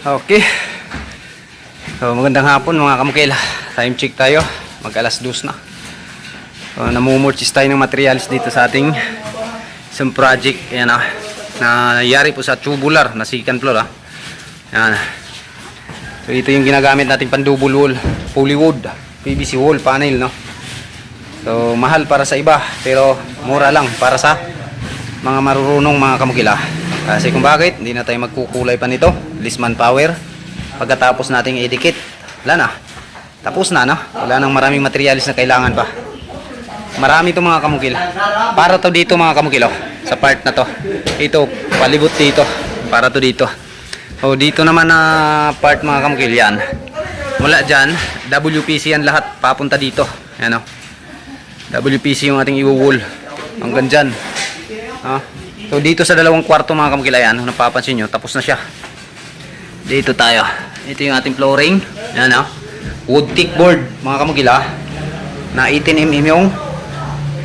Okay. So, magandang hapon mga kamukil. Time check tayo. Mag alas dos na. So, namumurchis tayo ng materials dito sa ating isang project. Ayan ah. Na nangyari po sa tubular na second floor ah. Ayan. So, ito yung ginagamit natin pang double wall. Polywood. PVC wall panel no. So, mahal para sa iba. Pero mura lang para sa mga marurunong mga kamukila. Kasi kung bakit, hindi na tayo magkukulay pa nito. List manpower. Pagkatapos nating idikit, wala na. Tapos na, no? Wala nang maraming materialis na kailangan pa. Marami to mga kamukil. Para to dito mga kamukil, oh, sa part na to. Ito, palibot dito. Para to dito. O dito naman na part mga kamukil, yan. Mula dyan, WPC yan lahat. Papunta dito. Yan, oh. WPC yung ating iwuwol. Hanggang dyan. Ah. So dito sa dalawang kwarto mga kamukila yan, kung napapansin nyo, tapos na siya. Dito tayo. Ito yung ating flooring. Yan ah. Wood thick board mga kamukila. Na 18mm yung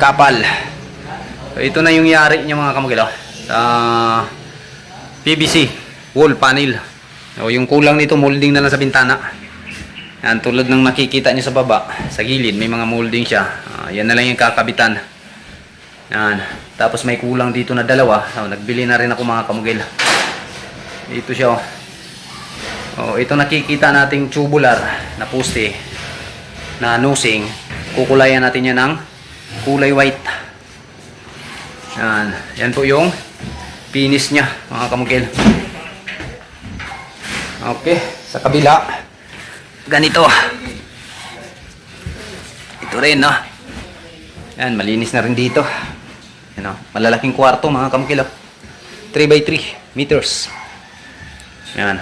kapal. So ito na yung yari niya mga kamukila. Sa PVC wall panel. So yung kulang nito molding na lang sa bintana. Yan tulad ng makikita niyo sa baba, sa gilid may mga molding siya. Ah, yan na lang yung kakabitan. Yan. Tapos may kulang dito na dalawa. So, nagbili na rin ako mga kamugil. Dito siya. Oh. Oh, ito nakikita nating tubular na poste na nosing. Kukulayan natin yan ng kulay white. Yan. Yan po yung finish niya mga kamugil. Okay. Sa kabila. Ganito. Ito rin, no? Yan, malinis na rin dito. Yan malalaking kwarto mga kamukilo. 3 by 3 meters. Yan.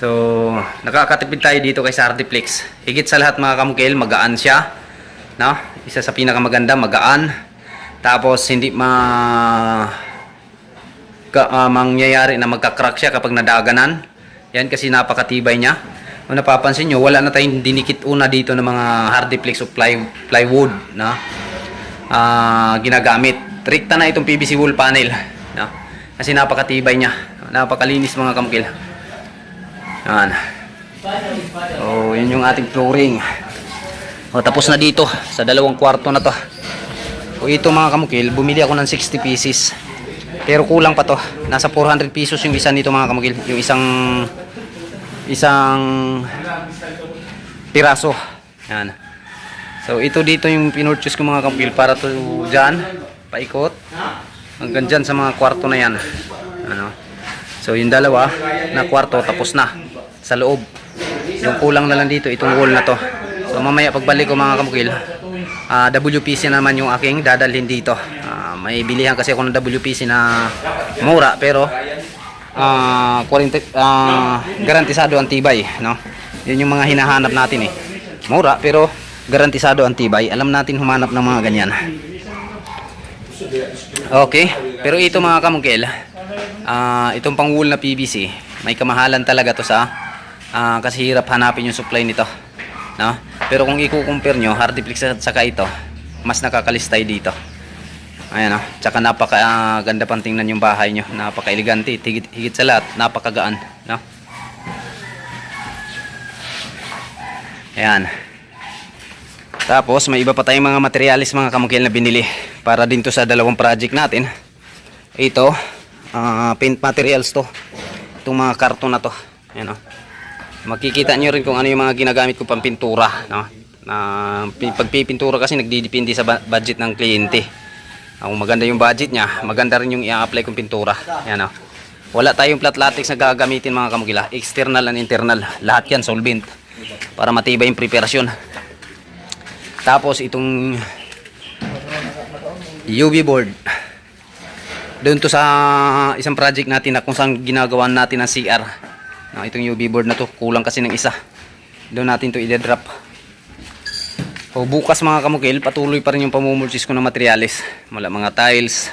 So, nakakatipid tayo dito kay Sardiplex. Higit sa lahat mga kamukil, magaan siya. No? Isa sa pinakamaganda, magaan. Tapos, hindi ma... Ka, ah, mangyayari na magka-crack siya kapag nadaganan. Yan kasi napakatibay niya. Kung napapansin nyo, wala na tayong dinikit una dito ng mga hardiplex o ply, plywood na ah, ginagamit. Trikta na itong PVC wall panel. No? Kasi napakatibay niya. Napakalinis mga kamukil. Yan. So, yun yung ating flooring. O, tapos na dito sa dalawang kwarto na to. O, ito mga kamukil, bumili ako ng 60 pieces. Pero kulang pa to. Nasa 400 pesos yung isa nito mga kamukil. Yung isang isang piraso. Yan. So ito dito yung pinurchase ko mga kampil para to dyan, paikot. Hanggang dyan sa mga kwarto na yan. Ano? So yung dalawa na kwarto tapos na sa loob. Yung kulang na lang dito itong wall na to. So mamaya pagbalik ko mga kamukil, ah, WPC naman yung aking dadalhin dito. Ah, may bilihan kasi ako ng WPC na mura pero ah 40 ah garantisado ang tibay, no? Yun yung mga hinahanap natin eh. Mura pero garantisado ang tibay. Alam natin humanap ng mga ganyan. Okay, pero ito mga kamungkil, ah itong pang wool na PVC, may kamahalan talaga to sa ah, kasi hirap hanapin yung supply nito. No? Pero kung i-compare nyo, hardiplex at saka ito, mas nakakalistay dito. Ayan o. Tsaka napaka ah, ganda pang tingnan yung bahay nyo. Napaka-elegante. Higit, higit sa lahat, napakagaan. No? Ayan. Tapos, may iba pa tayong mga materialis mga kamukil na binili. Para din to sa dalawang project natin. Ito, ah, paint materials to. Itong mga karton na to. Ayan o. Makikita nyo rin kung ano yung mga ginagamit ko pang pintura. No? Na, pi- pagpipintura kasi nagdidepende sa budget ng kliyente. Kung maganda yung budget niya, maganda rin yung i-apply kong pintura. Yan o. Wala tayong flat latex na gagamitin mga kamugila. External and internal. Lahat yan solvent. Para matibay yung preparasyon. Tapos itong UV board. Doon to sa isang project natin na kung saan ginagawa natin ng CR. Na itong UV board na to, kulang kasi ng isa. Doon natin to i-drop. O bukas mga kamukil, patuloy pa rin yung pamumulsis ko ng materials. Mula mga tiles,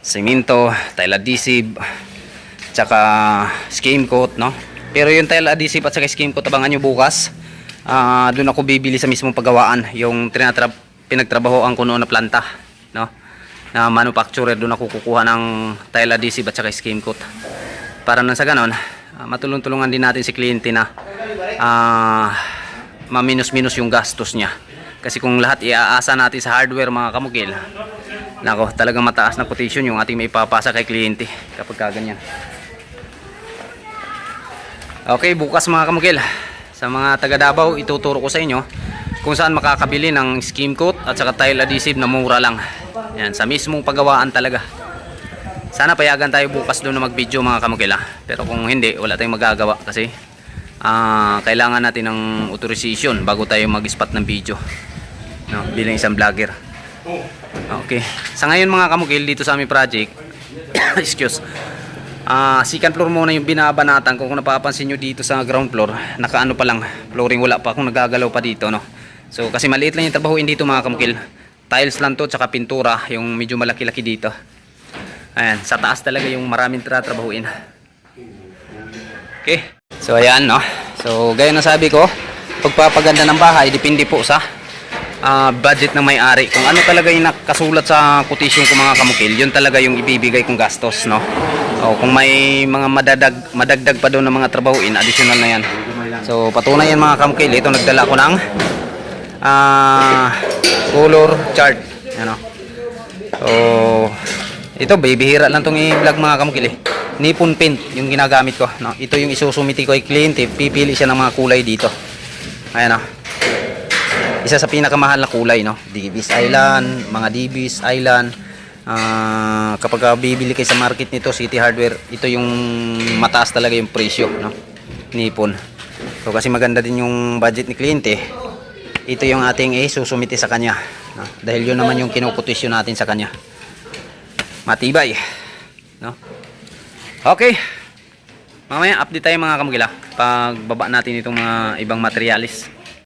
semento, tile adhesive, tsaka skim coat, no? Pero yung tile adhesive at saka skim coat, abangan nyo bukas. Ah, doon ako bibili sa mismong paggawaan, yung tinatrap, pinagtrabahoan ko noon na planta, no? na manufacturer doon ako kukuha ng tile adhesive at saka skim coat. Para nang sa ganon, ah, matulong-tulungan din natin si kliyente na ah, maminus-minus yung gastos niya. Kasi kung lahat iaasa natin sa hardware mga kamukil, nako talagang mataas na quotation yung ating may papasa kay kliyente kapag kaganyan. Okay, bukas mga kamukil, sa mga taga Davao, ituturo ko sa inyo kung saan makakabili ng skim coat at saka tile adhesive na mura lang. Yan, sa mismong pagawaan talaga. Sana payagan tayo bukas doon na mag-video mga kamukil ha. Pero kung hindi, wala tayong magagawa kasi ah, kailangan natin ng authorization bago tayo mag-spot ng video. No, bilang isang vlogger. Okay. Sa ngayon mga kamukil dito sa aming project, excuse. Ah, second floor muna yung binabanatan. Kung napapansin nyo dito sa ground floor, nakaano pa lang, flooring wala pa akong nagagalaw pa dito, no. So kasi maliit lang yung trabahuin dito mga kamukil. Tiles lang to tsaka pintura, yung medyo malaki-laki dito. Ayan, sa taas talaga yung maraming tratrabahuin. Okay. So ayan, no. So gaya ng sabi ko, pagpapaganda ng bahay depende po sa ah, budget ng may-ari. Kung ano talaga yung nakasulat sa quotation ko mga kamukil, yun talaga yung ibibigay kong gastos, no? O kung may mga madadag, madagdag pa doon ng mga trabahuin, additional na yan. So patunay yan mga kamukil, ito nagdala ko ng ah, color chart. Ano? So, ito, bibihira lang itong i-vlog mga kamukil eh. Nippon paint yung ginagamit ko. No? Ito yung isusumiti ko kay kliyente. Pipili siya ng mga kulay dito. Ayan o. Isa sa pinakamahal na kulay, no? Divis Island, mga Divis Island. Ah, kapag ah, bibili kayo sa market nito, City Hardware, ito yung mataas talaga yung presyo, no? Nippon. So kasi maganda din yung budget ni kliyente. Ito yung ating isusumiti sa kanya. No? Dahil yun naman yung kinukutisyon natin sa kanya. Matibay. No? Okay. Mamaya update tayo mga kamagila pag baba natin itong mga ibang materialis.